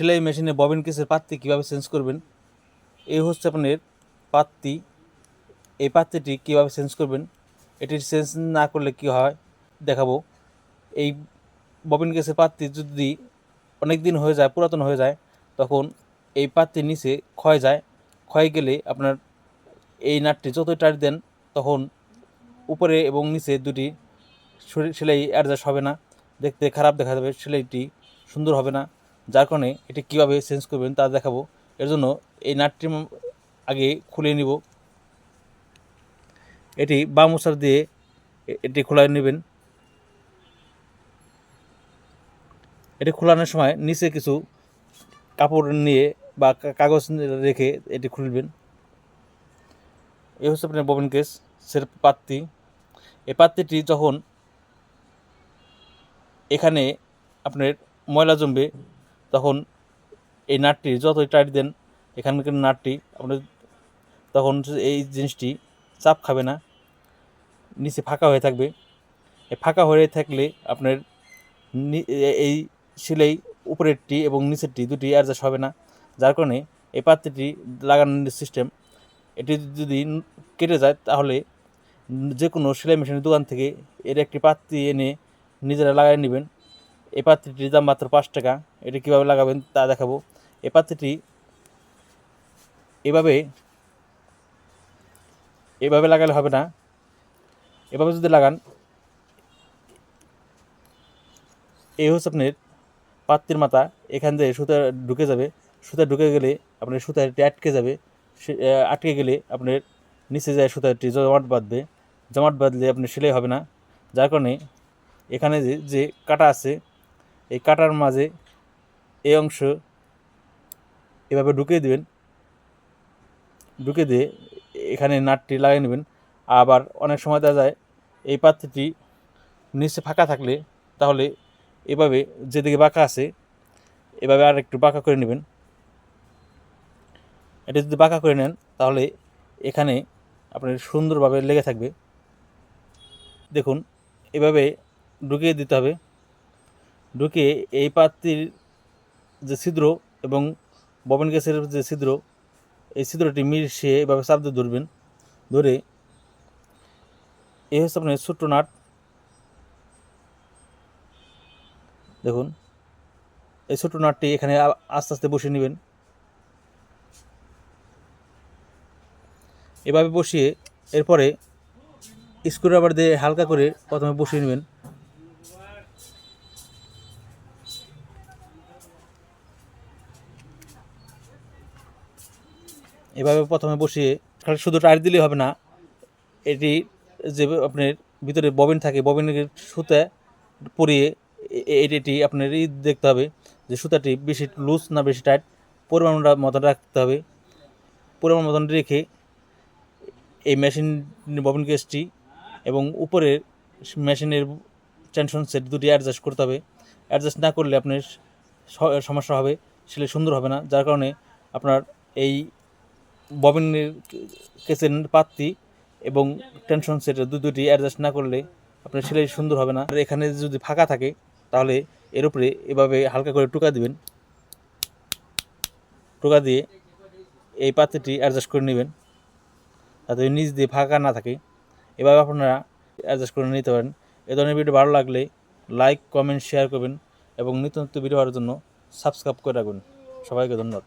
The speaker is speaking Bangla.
সেলাই মেশিনে ববিন কেসের পাত্তি কীভাবে চেঞ্জ করবেন? এই হচ্ছে আপনার পাত্তি। এই পাত্তিটি কীভাবে চেঞ্জ করবেন? এটি চেঞ্জ না করলে কি হয়? দেখাবো। এই ববিন কেসের পাত্তি যদি অনেক দিন হয়ে যায়, পুরাতন হয়ে যায়, তখন এই পাত্তির নিচে ক্ষয় যায়। ক্ষয় গেলে আপনার এই নাটটি যতই টাইট দেন, তখন উপরে এবং নিচে দুটি সেলাই অ্যাডজাস্ট হবে না। দেখতে খারাপ দেখা যাবে, সেলাইটি সুন্দর হবে না। যার কারণে এটি কীভাবে চেঞ্জ করবেন তা দেখাবো। এর জন্য এই নাটটি আগে খুলে নিব। এটি বাম মশার দিয়ে এটি খোলা নেবেন। এটি খোলানোর সময় নিচে কিছু কাপড় নিয়ে বা কাগজ রেখে এটি খুলবেন। এ হচ্ছে আপনার ববিন কেস সের পাত্তি। এই পাত্তিটি যখন এখানে আপনার ময়লা জমবে তখন এই নাটটি, যতই টাইট দেন, এখানকার নাটটি আপনার তখন এই জিনিসটি চাপ খাবে না, নিচে ফাঁকা হয়ে থাকবে। এই ফাঁকা হয়ে থাকলে আপনার এই সেলাই উপরেরটি এবং নিচেরটি দুটি অ্যাডজাস্ট হবে না। যার কারণে এই পাত্রটি লাগানোর সিস্টেম এটি যদি কেটে যায়, তাহলে যে কোনো সেলাই মেশিনের দোকান থেকে এর একটি পাত্রি এনে নিজেরা লাগাই নেবেন। এই পাত্রটির দাম মাত্র পাঁচ টাকা। এটি কীভাবে লাগাবেন তা দেখাবো। এ পাত্রটি এভাবে এভাবে লাগালে হবে না। এভাবে যদি লাগান, এই হচ্ছে আপনার পাত্তির মাথা। এখান থেকে সুতা ঢুকে যাবে। সুতা ঢুকে গেলে আপনার সুতাটি আটকে যাবে। আটকে গেলে আপনার নিচে যায় সুতাটি জমাট বাঁধবে। জমাট বাঁধলে আপনার সেলাই হবে না। যার কারণে এখানে যে কাটা আছে এই কাটার মাঝে এই অংশ এভাবে ঢুকিয়ে দেবেন। ঢুকে দিয়ে এখানে নাটটি লাগিয়ে নেবেন। আবার অনেক সময় দেখা যায় এই পাত্রটি নিচে ফাঁকা থাকলে তাহলে এভাবে যেদিকে বাঁকা আছে, এভাবে আর একটু বাঁকা করে নেবেন। এটা যদি বাঁকা করে নেন, তাহলে এখানে আপনার সুন্দরভাবে লেগে থাকবে। দেখুন, এভাবে ঢুকিয়ে দিতে হবে। ঢুকিয়ে এই পাত্রির যে ছিদ্র এবং ববেন গ্যাসের যে ছিদ্র, এই ছিদ্রটি মিশিয়ে এভাবে চাপ দিয়ে ধরবেন, ধরে এই হচ্ছে আপনার ছোট্ট নাট। দেখুন, এই ছোট্ট নাটটি এখানে আস্তে আস্তে বসিয়ে নেবেন। এভাবে বসিয়ে এরপরে স্ক্রুড্রাইভার দিয়ে হালকা করে প্রথমে বসিয়ে নেবেন। এভাবে প্রথমে বসিয়ে খালি শুধু টায়ার দিলেই হবে না, এটি যে আপনার ভিতরে ববিন থাকে, ববিনের সুতা পরিয়ে এটি আপনার ই দেখতে হবে যে সুতাটি বেশি লুজ না বেশি টাইট পরিমাণ মতন রাখতে হবে। পরিমাণ মতন রেখে এই মেশিন ববিন কেসটি এবং উপরের মেশিনের টেনশন সেট দুটি অ্যাডজাস্ট করতে হবে। অ্যাডজাস্ট না করলে আপনার সমস্যা হবে সেলে সুন্দর হবে না, যার কারণে আপনার এই ববিনের কেসের পাত্তি এবং টেনশন সেটের দু দুটি অ্যাডজাস্ট না করলে আপনার সেলাই সুন্দর হবে না। আর এখানে যদি ফাঁকা থাকে, তাহলে এর উপরে এভাবে হালকা করে টুকা দিবেন। টুকা দিয়ে এই পাত্রটি অ্যাডজাস্ট করে নেবেন, যাতে নিচ দিয়ে ফাঁকা না থাকে। এভাবে আপনারা অ্যাডজাস্ট করে নিতে পারেন। এ ধরনের ভিডিও ভালো লাগলে লাইক কমেন্ট শেয়ার করবেন এবং নিত্য নতুন ভিডিও হওয়ার জন্য সাবস্ক্রাইব করে রাখবেন। সবাইকে ধন্যবাদ।